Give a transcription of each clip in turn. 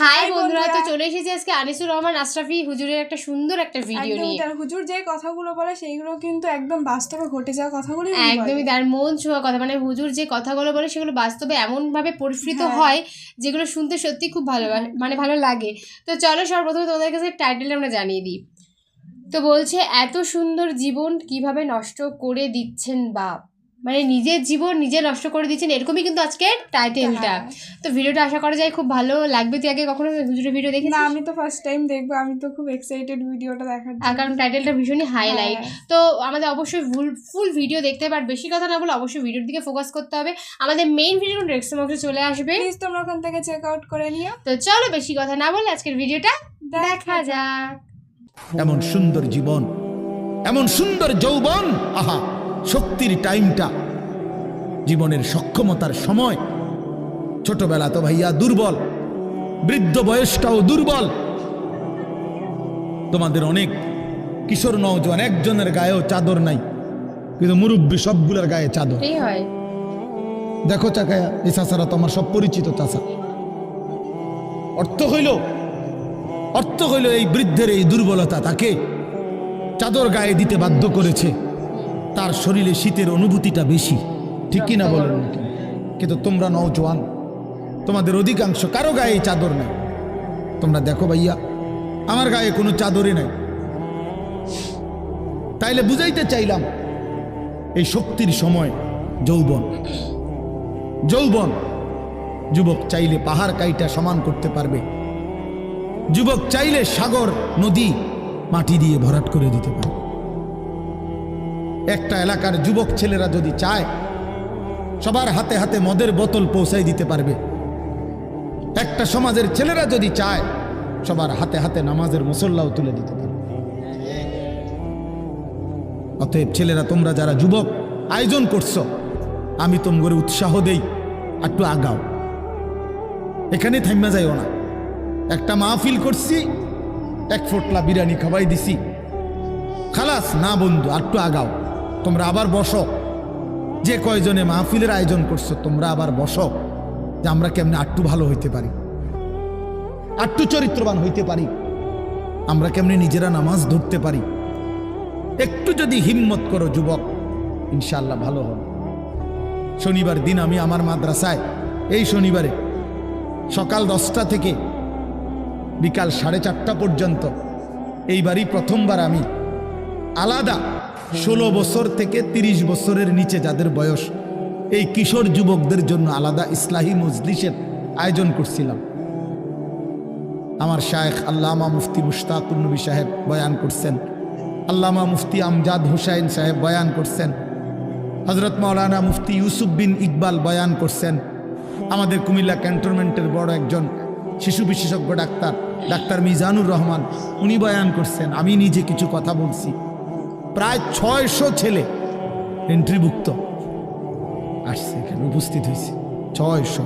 High বন্ধুরা তো চলে এসেছি আজকে আনিসুর রহমান আশরাফি হুজুরের একটা সুন্দর একটা ভিডিও নিয়ে। তার হুজুর যে কথাগুলো বলে সেইগুলো কিন্তু একদম বাস্তবে ঘটে যাওয়া কথাগুলো একদমই তার মন ছোঁয়া কথা মানে হুজুর যে কথাগুলো বলে সেগুলো বাস্তবে এমন ভাবে পরিফৃত হ্যাঁ। হয় যেগুলো শুনতে সত্যি খুব ভালো মানে ভালো লাগে। তো চলো সর্বপ্রথমে তোমাদের কাছে টাইটেল আমরা জানিয়ে দিই। তো বলছে এত সুন্দর জীবন কীভাবে নষ্ট করে দিচ্ছেন বাপ? মানে নিজের জীবন নিজে নষ্ট করে দিচ্ছেন এরকমই কিন্তু আজকের টাইটেলটা হ্যাঁ। তো ভিডিওটা আশা করা যায় খুব ভালো লাগবে। তুই আগে কখনো হুজুরের ভিডিও দেখি না আমি তো ফার্স্ট টাইম দেখব আমি তো খুব এক্সাইটেড ভিডিওটা দেখার আর কারণ টাইটেলটা ভীষণই হাইলাইট হ্যাঁ। তো আমাদের অবশ্যই ফুল ফুল ভিডিও দেখতে আর বেশি কথা না বলে অবশ্যই ভিডিওর দিকে ফোকাস করতে হবে। আমাদের মেইন ভিডিও ডেস্কটপ বক্সে চলে আসবে। প্লিজ তোমরা ওখান থেকে চেক আউট করে নিও। তো চলো বেশি কথা না বলে আজকের ভিডিওটা দেখা যাক। এমন সুন্দর জীবন এমন সুন্দর যৌবন আহা। শক্তির টাইমটা জীবনের সক্ষমতার সময়। ছোটবেলা তো ভাইয়া দুর্বল বৃদ্ধ বয়সটাও দুর্বল। তোমাদের অনেক কিশোর নওজোয়ান একজনের গায়েও চাদর নাই কিন্তু মুরব্বী সবগুলোর গায়ে চাদর। দেখো চাকায়া এই তো আমার সব পরিচিত চাষা অর্থ হইল অর্থ হইল এই বৃদ্ধের এই দুর্বলতা তাকে চাদর গায়ে দিতে বাধ্য করেছে। তার শরীরে শীতের অনুভূতিটা বেশি। ঠিক কি না বলেন? কিন্তু তোমরা নওজোয়ান তোমাদের অধিকাংশ কারও গায়ে চাদর নেই। তোমরা দেখো ভাইয়া, আমার গায়ে কোনো চাদরই নাই। তাইলে বুঝাইতে চাইলাম, এই শক্তির সময় যৌবন। যৌবন, যুবক চাইলে পাহাড় কাইটা সমান করতে পারবে। যুবক চাইলে সাগর, নদী, মাটি দিয়ে ভরাট করে দিতে পারবে। একটা এলাকার যুবক ছেলেরা যদি চায়, সবার হাতে হাতে মদের বোতল পৌঁছাই দিতে পারবে। একটা সমাজের ছেলেরা যদি চায়, সবার হাতে হাতে নামাজের মুসল্লাও তুলে দিতে পারবে। অতএব ছেলেরা, তোমরা যারা যুবক, আয়োজন করছ, আমি তোমগরে উৎসাহ দেই, একটু আগাও। এখানে থাইমা যাইও না। একটা মাহফিল করছি, এক ফোটলা বিরিয়ানি খাওয়াই দিছি। খালাস না বন্ধু, একটু আগাও। তোমরা আবার বসো। যে কয়জনে মাহফিলের আয়োজন করছ, তোমরা আবার বসো যে আমরা কেমনে আটটু ভালো হইতে পারি। আটটু চরিত্রবান হইতে পারি। আমরা কেমনে নিজেরা নামাজ ধরতে পারি। একটু যদি হিম্মত করো যুবক ইনশাল্লাহ ভালো হবে। শনিবার দিন আমি আমার মাদ্রাসায়, এই শনিবারে সকাল দশটা থেকে বিকাল সাড়ে চারটা পর্যন্ত এইবারই প্রথমবার আমি আলাদা ষোলো বছর থেকে ৩০ বছরের নিচে যাদের বয়স, এই কিশোর যুবকদের জন্য আলাদা ইসলাহী মজলিসের আয়োজন করছিলাম। আমার শায়েখ আল্লামা মুফতি মুশতাকুর নবী সাহেব বয়ান করছেন। আল্লামা মুফতি আমজাদ হুসাইন সাহেব বয়ান করছেন। হজরত মাওলানা মুফতি ইউসুফ বিন ইকবাল বয়ান করছেন। আমাদের কুমিল্লা ক্যান্টনমেন্টের বড় একজন শিশু বিশেষজ্ঞ ডাক্তার ডাক্তার মিজানুর রহমান, উনি বয়ান করছেন। আমি নিজে কিছু কথা বলছি। প্রায় ছয়শো ছেলে এন্ট্রিভুক্ত আসছে এখানে, উপস্থিত হয়েছে। ছয়শো।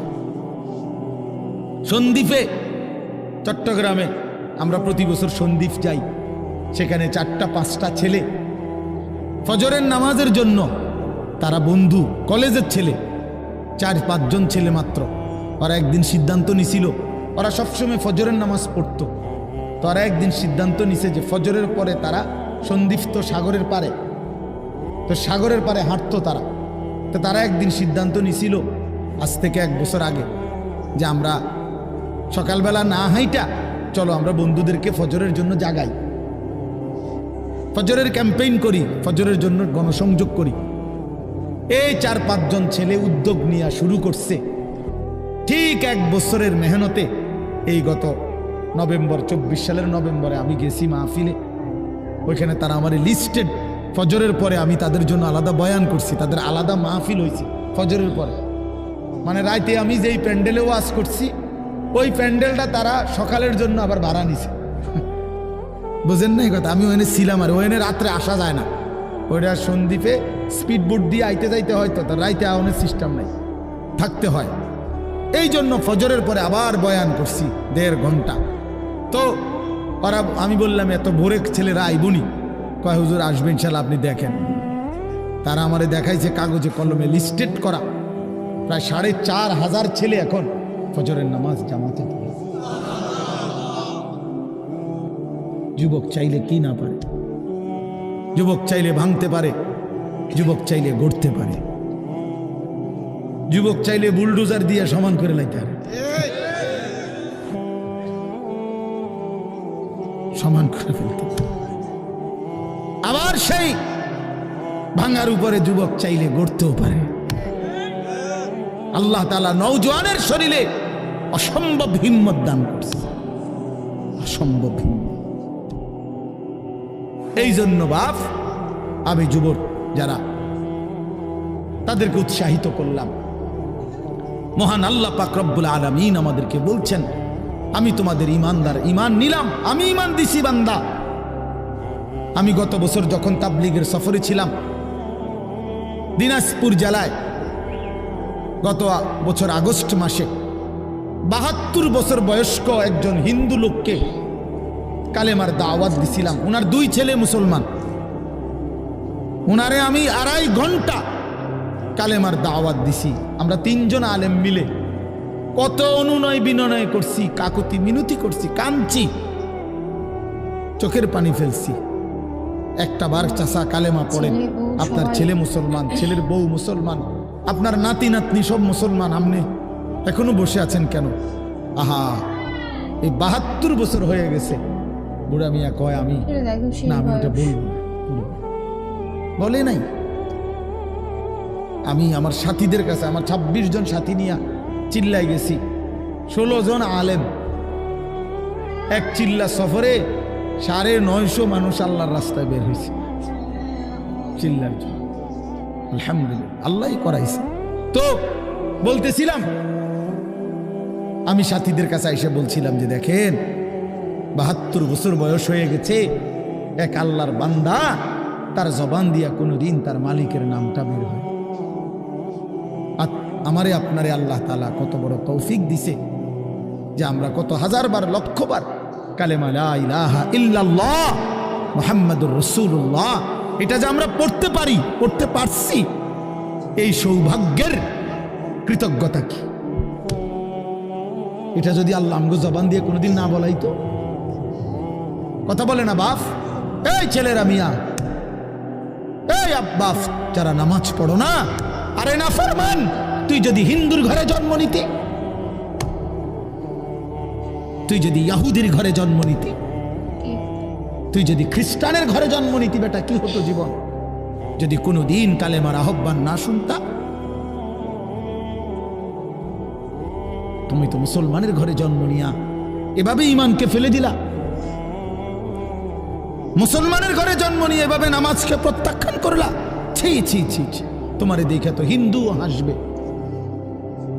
সন্দ্বীপে, চট্টগ্রামে আমরা প্রতি বছর সন্দ্বীপ যাই। সেখানে চারটা, পাঁচটা ছেলে। ফজরের নামাজের জন্য তারা বন্ধু, কলেজের ছেলে। চার, পাঁচজন ছেলে মাত্র। ওরা একদিন সিদ্ধান্ত নিছিল, ওরা সবসময় ফজরের নামাজ পড়তো। তো ওরা একদিন সিদ্ধান্ত নিছে যে ফজরের পরে তারা সন্দিপ্ত সাগরের পারে। তো সাগরের পারে হাঁটতো তারা। তো তারা একদিন সিদ্ধান্ত নিছিল, আজ থেকে এক বছর আগে, যে আমরা সকালবেলা না হাইটা, চলো আমরা বন্ধুদেরকে ফজরের জন্য জাগাই। ফজরের ক্যাম্পেইন করি, ফজরের জন্য গণসংযোগ করি। এই চার পাঁচজন ছেলে উদ্যোগ নিয়ে শুরু করছে। ঠিক এক বছরের মেহনতে এই গত নভেম্বর, চব্বিশ সালের নভেম্বরে আমি গেছি মাহফিলে। ওইখানে তারা আমার লিস্টেড ফজরের পরে আমি তাদের জন্য আলাদা বয়ান করছি, তাদের আলাদা মাহফিল হয়েছে ফজরের পরে। মানে রাইতে আমি যেই প্যান্ডেলে ওয়াজ করছি, ওই প্যান্ডেলটা তারা সকালের জন্য আবার ভাড়া নিছে। বুঝেন না এই কথা, আমি ওখানে ছিলাম আর ওখানে রাত্রে আসা যায় না। ওইটা সন্দ্বীপে স্পিড বোট দিয়ে আইতে যাইতে হয় তো, তার রাইতে আওয়ানের সিস্টেম নাই। থাকতে হয়। এই জন্য ফজরের পরে আবার বয়ান করছি দেড় ঘণ্টা। তো ওরা, আমি বললাম, এত ভোরে ছেলেরা আইবনি কয়, হুজুর, আসবেন, ইনশাল্লাহ আপনি দেখেন। তারা আমারে দেখাইছে কাগজে, কলমে লিস্টেড করা। প্রায় সাড়ে চার হাজার ছেলে এখন ফজরের নামাজ জামাতে যুবক চাইলে কি না পারে? যুবক চাইলে ভাঙতে পারে, যুবক চাইলে গড়তে পারে। যুবক চাইলে বুলডোজার দিয়ে সমান করে লাইতে পারে। সমান করে ফেলতে আবার সেই ভাঙার উপরে যুবক চাইলে গড়তেও পারে। আল্লাহ তালা নৌজওয়ানের শরীরে অসম্ভব হিম্মত দান করছে। অসম্ভব হিম্মত। এই জন্য বাপ, আমি যুবক যারা, তাদেরকে উৎসাহিত করলাম। মহান আল্লাহ পাক রব্বুল আলমিন আমাদেরকে বলছেন আমি তোমাদের ইমানদার, ইমান নিলাম, আমি ইমান দিছি বান্দা। আমি গত বছর যখন তাবলিগের সফরে ছিলাম, দিনাজপুর জেলায়, গত বছর আগস্ট মাসে, বাহাত্তর বছর বয়স্ক একজন হিন্দু লোককে কালেমার দাওয়াত দিছিলাম। ওনার দুই ছেলে মুসলমান। ওনারে আমি আড়াই ঘণ্টা কালেমার দাওয়াত দিছি। আমরা তিনজন আলেম মিলে কত অনুনয় বিনয় করছি কাকুতি মিনতি করছি কাঞ্চি চোখের পানি ফেলছি। একটা বার চাষা কালেমা পড়েন ছেলে, আপনার ছেলে মুসলমান ছেলের বউ মুসলমান আপনার নাতি নাতনি সব মুসলমান আপনি এখনও বসে আছেন কেন? আহা এই বাহাত্তর বছর হয়ে গেছে। বুড়া মিয়া কয় আমি এটা না আমি ওটা বয়স। বলব। বলে নাই। আমি আমার সাথীদের কাছে আমার ২৬ জন সাথী নিয়ে চিল্লাই গেছি। ষোলো জন আলেম। এক চিল্লা সফরে সাড়ে নয়শো মানুষ আল্লাহর রাস্তায় বের হয়েছে। চিল্লার জন্য। আলহামদুলিল্লাহ আল্লাহ করাইছে। তো বলতেছিলাম, আমি সাথীদের কাছে এসে বলছিলাম যে দেখেন, বাহাত্তর বছর বয়স হয়ে গেছে, এক আল্লাহর বান্দা তার জবান দিয়া কোনো দিন তার মালিকের নামটা বের হয়। আমারে, আপনারে আল্লাহ তালা কত বড় তৌফিক দিছে যে আমরা কত হাজার বার, লক্ষ বার কালেমা ইলাহা ইল্লাল্লাহ রাসূলুল্লাহ, এটা যে আমরা পড়তে পারি, পড়তে পারছি, এই সৌভাগ্যের কৃতজ্ঞতা কি? এটা যদি আল্লাহ আমগো জবান দিয়ে কোনোদিন না বলাই তো। কথা বলে না বাপ। এই ছেলেরা মিয়া। এই আব্বাস, যারা নামাজ পড়ো না, আরে না ফরমান। তুই যদি হিন্দুর ঘরে জন্ম নিতি, তুই যদি ইয়াহুদির ঘরে জন্ম নিতি, তুই যদি খ্রিস্টানের ঘরে জন্ম নিতি বেটা, কি হতো জীবন? যদি কোনো দিন কালেমার আহ্বান না শুনতা, তুমি তো মুসলমানের ঘরে জন্ম নিয়া এভাবে ইমানকে ফেলে দিলা। মুসলমানের ঘরে জন্ম নিয়ে এভাবে নামাজকে প্রত্যাখ্যান করলা। ছি ছি ছি ছি, তোমারে দেখে তো হিন্দুও হাসবে।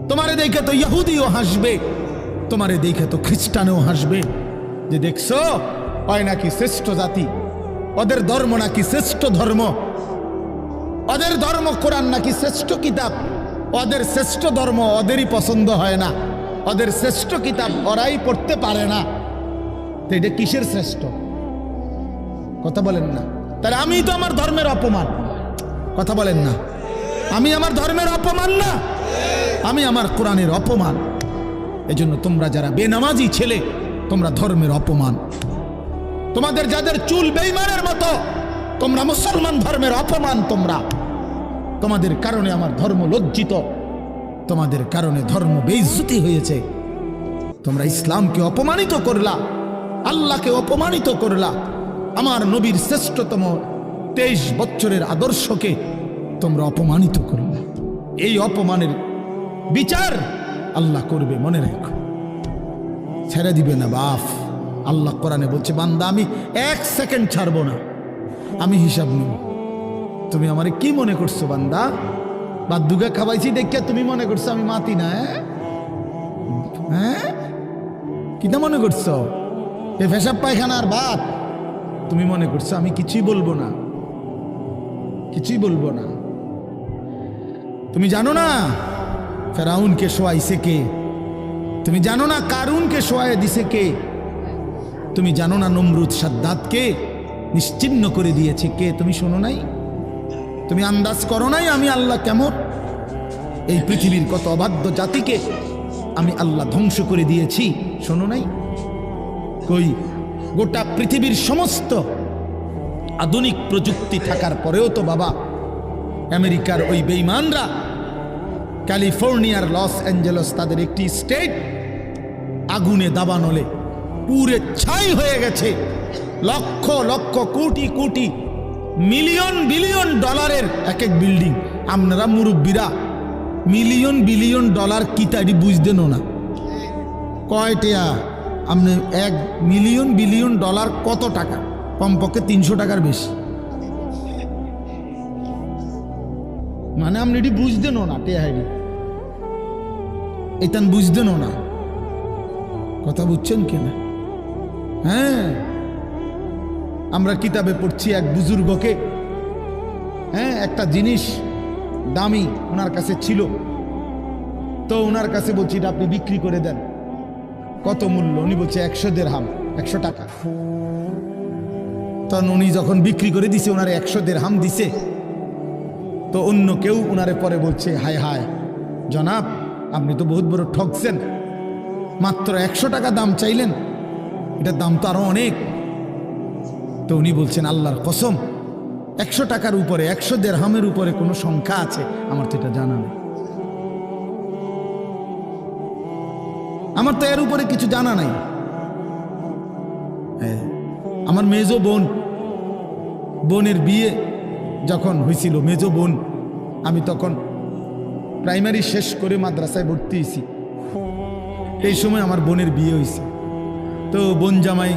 তোমারে দেখে তো ইহুদিও হাসবে। তোমারে দেখে তো খ্রিস্টানও হাসবে। যে দেখছ হয় নাকি শ্রেষ্ঠ জাতি। ওদের ধর্ম নাকি শ্রেষ্ঠ ধর্ম। ওদের ধর্ম কোরআন নাকি শ্রেষ্ঠ কিতাব। ওদের শ্রেষ্ঠ ধর্ম ওদেরই পছন্দ হয় না। ওদের শ্রেষ্ঠ কিতাব ওরাই পড়তে পারে না। এটা কিসের শ্রেষ্ঠ? কথা বলেন না। তাহলে আমি তো আমার ধর্মের অপমান। কথা বলেন না। আমি আমার ধর্মের অপমান না। আমি আমার কোরআনের অপমান। এজন্য তোমরা যারা বেনামাজি ছেলে, তোমরা ধর্মের অপমান। তোমাদের যাদের চুল বেইমানের মতো, তোমরা মুসলমান ধর্মের অপমান তোমরা। তোমাদের কারণে আমার ধর্ম লজ্জিত। তোমাদের কারণে ধর্ম বেইজ্জতি হয়েছে। তোমরা ইসলামকে অপমানিত করলা, আল্লাহকে অপমানিত করলা। আমার নবীর শ্রেষ্ঠতম তেইশ বছরের আদর্শকে তোমরা অপমানিত করলে। এই অপমানের বিচার আল্লাহ করবে, মনে রাখো। ছেড়ে দিবে না বাপ। আল্লাহ কোরআনে বলছে, বান্দা, আমি এক সেকেন্ড ছাড়বো না। আমি হিসাব নেব। তুমি আমারে কি মনে করছ, বান্দা? বাদ্দুকে খাওয়াইছি দেখিয়া তুমি মনে করছ আমি মাতি না হ্যাঁ? হ্যাঁ? কিটা মনে করছ? এ ফেসাব পায়খানার ভাত তুমি মনে করছ আমি কিছুই বলব না। কিছুই বলব না। তুমি জানো না? ফেরাউনকে শোয়াইছে কে? তুমি জানো না কারুনকে শোয়াই দিছে কে? তুমি জানো না নমরুদ সাদ্দাতকে নিশ্চিন্ন করে দিয়েছে কে? তুমি শোনো নাই? তুমি আন্দাজ করো নাই আমি আল্লাহ কেমন? এই পৃথিবীর কত অবাধ্য জাতিকে আমি আল্লাহ ধ্বংস করে দিয়েছি, শোনো নাই? কই, গোটা পৃথিবীর সমস্ত আধুনিক প্রযুক্তি থাকার পরেও তো বাবা, আমেরিকার ওই বেইমানরা ক্যালিফোর্নিয়ার লস অ্যাঞ্জেলস তাদের একটি স্টেট আগুনে দাবানলে পুরে ছাই হয়ে গেছে। লক্ষ লক্ষ, কোটি কোটি, মিলিয়ন, বিলিয়ন ডলারের এক এক বিল্ডিং। আপনারা মুরব্বীরা, মিলিয়ন, বিলিয়ন ডলার কিতাড়ি বুঝতেন না কয়টিয়া আপনি এক মিলিয়ন, বিলিয়ন ডলার কত টাকা? কমপক্ষে তিনশো টাকার বেশি। মানে আপনি এটি বুঝতেনও না টেহারি এটান বুঝতেনও না কথা বুঝছেন কিনা হ্যাঁ। আমরা কিতাবে পড়ছি এক বুজুর্গকে। হ্যাঁ একটা জিনিস দামি ওনার কাছে ছিল। তো ওনার কাছে বলছি, এটা আপনি বিক্রি করে দেন। কত মূল্য? উনি বলছে, একশো দেড় হাম একশো টাকা। তখন উনি যখন বিক্রি করে দিছে, ওনার একশো দেড় হাম দিছে। তো অন্য কেউ ওনারে পরে বলছে, হায় হায়, জনাব, আপনি তো বহুত বড় ঠকছেন। মাত্র একশো টাকা দাম চাইলেন, এটার দাম তো আরও অনেক। তো উনি বলছেন, আল্লাহর কসম, একশো টাকার উপরে, একশো দেড়হামের উপরে কোনো সংখ্যা আছে? আমার তো এটা জানা নেই। আমার তো এর উপরে কিছু জানা নাই। আমার মেজো বোন, বোনের বিয়ে যখন হয়েছিল মেজো বোন, আমি তখন প্রাইমারি শেষ করে মাদ্রাসায় ভর্তি হয়েছি এই সময় আমার বোনের বিয়ে হয়েছে তো বোন জামাই,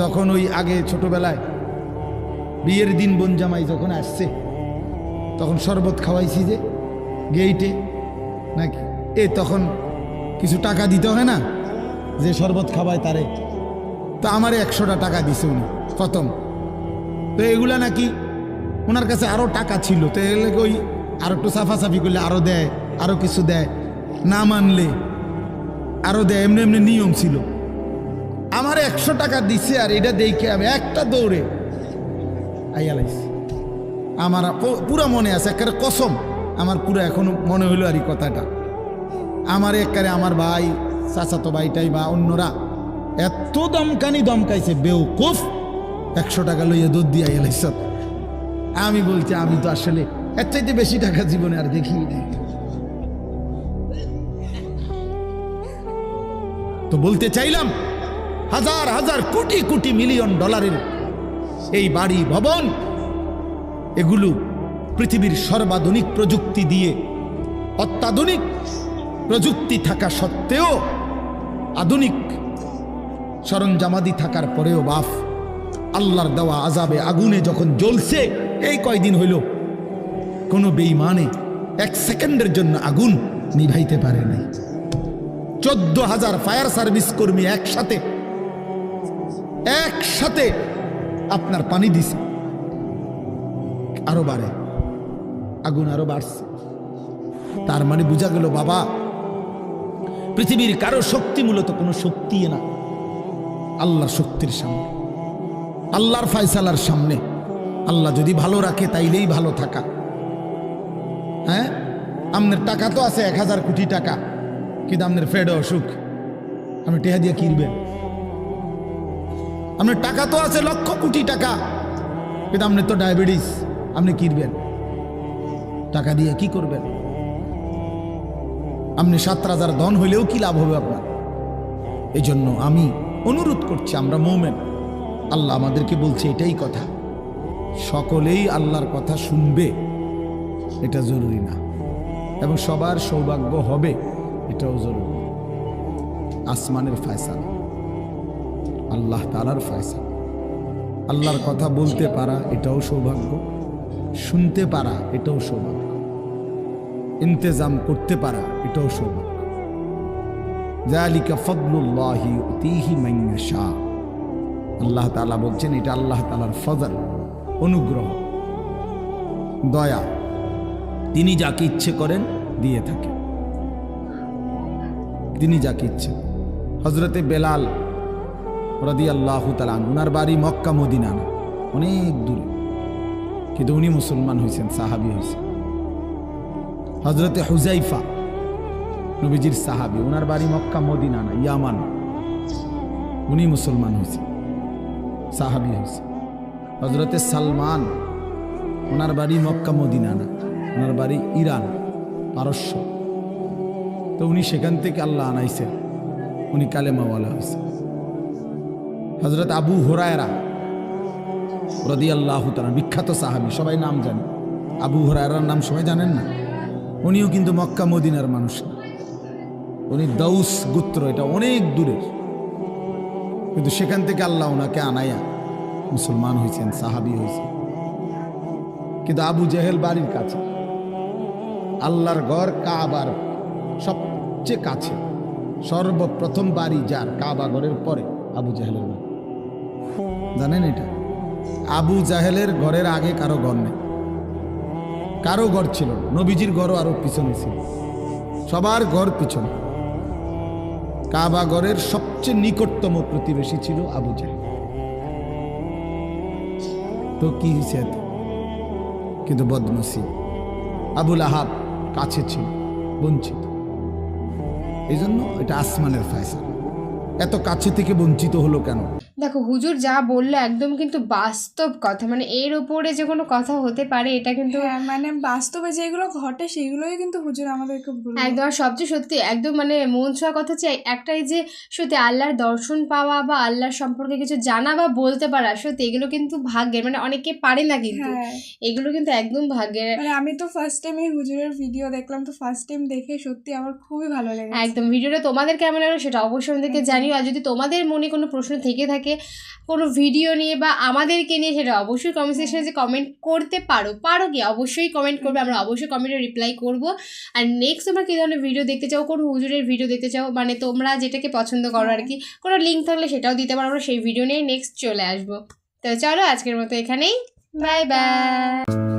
যখন ওই আগে ছোটবেলায় বিয়ের দিন বোন জামাই যখন আসছে, তখন শরবত খাওয়াইছি যে, গেইটে, নাকি? এ তখন কিছু টাকা দিতে হয় না, যে শরবত খাওয়ায় তারে। তো আমারে একশোটা টাকা দিছে উনি, প্রথম। তো এগুলা নাকি ওনার কাছে আরও টাকা ছিল তো এগুলোকে ওই আরও একটু সাফাসাফি করলে আরও দেয় আরও কিছু দেয়? না মানলে আরও দেয়, এমনি এমনি নিয়ম ছিল। আমার একশো টাকা দিছে আর এটা দেখে আমি একটা দৌড়ে আইয়া লাইছি। আমার পুরা মনে আছে, একেবারে কসম। আমার পুরো এখনও মনে হইল আর এই কথাটা। আমার একারে আমার ভাই, চাচাতো ভাইটাই বা অন্যরা এত দমকানি দমকাইছে, বেউকুফ। একশো টাকা লইয়া দুধ দিয়ে এলাইছ আমি বলছি, আমি তো আসলে এর চাইতে বেশি টাকা জীবনে আর দেখি তো বলতে চাইলাম, হাজার হাজার কোটি কোটি মিলিয়ন ডলারের এই বাড়ি, ভবন, এগুলো পৃথিবীর সর্বাধুনিক প্রযুক্তি দিয়ে অত্যাধুনিক প্রযুক্তি থাকা সত্ত্বেও আধুনিক সরঞ্জামাদি থাকার পরেও বাফ, আল্লাহর দেওয়া আজাবে আগুনে যখন জ্বলছে এই কয়দিন হইল, কোনো বেইমানে এক সেকেন্ডের জন্য আগুন নিভাইতে পারে নাই। চোদ্দ হাজার ফায়ার সার্ভিস কর্মী একসাথে একসাথে আপনার পানি দিছে। আরও বাড়ে, আগুন আরও বাড়ছে। তার মানে বোঝা গেল, বাবা, পৃথিবীর কারও শক্তি মূলত কোনো শক্তি না। আল্লাহর শক্তির সামনে, আল্লাহর ফায়সালার সামনে। আল্লাহ যদি ভালো রাখে, তাইলেই ভালো থাকা। হ্যাঁ? আপনার টাকা তো আছে, এক হাজার কোটি টাকা। কিন্তু আপনার ফেডে অসুখ। আপনি টেহা দিয়ে কিনবেন আপনার টাকা তো আছে, লক্ষ কোটি টাকা। কিন্তু আপনার তো ডায়াবেটিস। আপনি কিনবেন টাকা দিয়ে কি করবেন? আপনি সাত রাজার ধন হইলেও কি লাভ হবে আপনার? এই জন্য আমি অনুরোধ করছি, আমরা মৌমেন। আল্লাহ আমাদেরকে বলছে, এটাই কথা। সকলেই আল্লাহর কথা শুনবে, এটা জরুরি না। এবং সবার সৌভাগ্য হবে, এটাও জরুরি। আসমানের ফয়সালা, আল্লাহ তালার ফয়সালা। আল্লাহর কথা বলতে পারা, এটাও সৌভাগ্য। শুনতে পারা, এটাও সৌভাগ্য। ইন্তেজাম করতে পারা, এটাও সৌভাগ্য। মাইয়াশা আল্লাহ তাআলা বলছেন, এটা আল্লাহ তালার ফজল। অনুগ্রহ। দয়া। তিনি যাকে ইচ্ছে করেন দিয়ে থাকেন তিনি যাকে ইচ্ছে। হজরতে বেলাল রদি আল্লাহ তালান ওনার বাড়ি মক্কা মদিনা না অনেক দূরে। কিন্তু উনি মুসলমান হয়েছেন সাহাবি হয়েছেন হজরতে হুজাইফা নবীজির সাহাবি ওনার বাড়ি মক্কা মদিনা না ইয়ামান। উনি মুসলমান হয়েছেন সাহাবি হয়েছে হজরতে সালমান, ওনার বাড়ি মক্কা মদিনা না, ওনার বাড়ি ইরান, পারস্য। তো উনি সেখান থেকে আল্লাহ আনাইছে উনি কালেমাওয়ালা হয়েছে। হজরত আবু হোরায়রা রদি আল্লাহ তালা বিখ্যাত সাহাবি, সবাই নাম জানে। আবু হরায়রার নাম সবাই জানেন না? উনিও কিন্তু মক্কা মদিনার মানুষ না। উনি দাউস গোত্র, এটা অনেক দূরের। কিন্তু সেখান থেকে আল্লাহ ওনাকে আনাইয়া মুসলমান হয়েছেন, সাহাবি হয়েছেন। কিন্তু আবু জেহেল বাড়ির কাছে, আল্লাহর ঘর কাবার সবচেয়ে কাছে, সর্বপ্রথম বাড়ি যার কাবা ঘরের পরে আবু জাহেলের বাড়ি। জানেন এটা? আবু জাহেলের ঘরের আগে কারও ঘর নেই। কারও ঘর ছিল। নবীজির ঘরও আরও পিছনে ছিল। সবার ঘর পিছনে। কাবা ঘরের সবচেয়ে নিকটতম প্রতিবেশী ছিল আবু জাহেল। তো কি হিসেব? কিন্তু বদনসিব আবুল আহাব কাছে ছিল, বঞ্চিত। এই জন্য এটা আসমানের ফায়সা এত কাছে থেকে বঞ্চিত হলো কেন? দেখো হুজুর যা বলল একদম কিন্তু বাস্তব কথা। মানে এর উপরে যে কোনো কথা হতে পারে এটা কিন্তু হ্যাঁ মানে বাস্তবে যেগুলো ঘটে সেগুলোই কিন্তু হুজুর আমাদেরকে একদম আর সবচেয়ে সত্যি একদম মানে মন ছোঁয়া কথা হচ্ছে একটাই যে সত্যি আল্লাহর দর্শন পাওয়া বা আল্লাহর সম্পর্কে কিছু জানা বা বলতে পারা সত্যি এগুলো কিন্তু ভাগ্যের মানে অনেকে পারে না কিন্তু। হ্যাঁ। এগুলো কিন্তু একদম ভাগ্যের। মানে আমি তো ফার্স্ট টাইম এই হুজুরের ভিডিও দেখলাম তো ফার্স্ট টাইম দেখে সত্যি আমার খুবই ভালো লাগে একদম ভিডিওটা তোমাদের কেমন লাগল সেটা অবশ্যই আমাদেরকে জানিও আর যদি তোমাদের মনে কোনো প্রশ্ন থেকে থাকে কোনো ভিডিও নিয়ে বা আমাদেরকে নিয়ে সেটা অবশ্যই কমেন্ট সেকশনে যে কমেন্ট করতে পারো পারো কি? অবশ্যই কমেন্ট করবে, আমরা অবশ্যই কমেন্টে রিপ্লাই করব। আর নেক্সট তোমরা কী ধরনের ভিডিও দেখতে চাও? কোনো হুজুরের ভিডিও দেখতে চাও? মানে তোমরা যেটাকে পছন্দ করো আর কি। কোনো লিঙ্ক থাকলে সেটাও দিতে পারো, আমরা সেই ভিডিও নিয়ে নেক্সট চলে আসব। তো চলো আজকের মতো এখানেই বাই বাই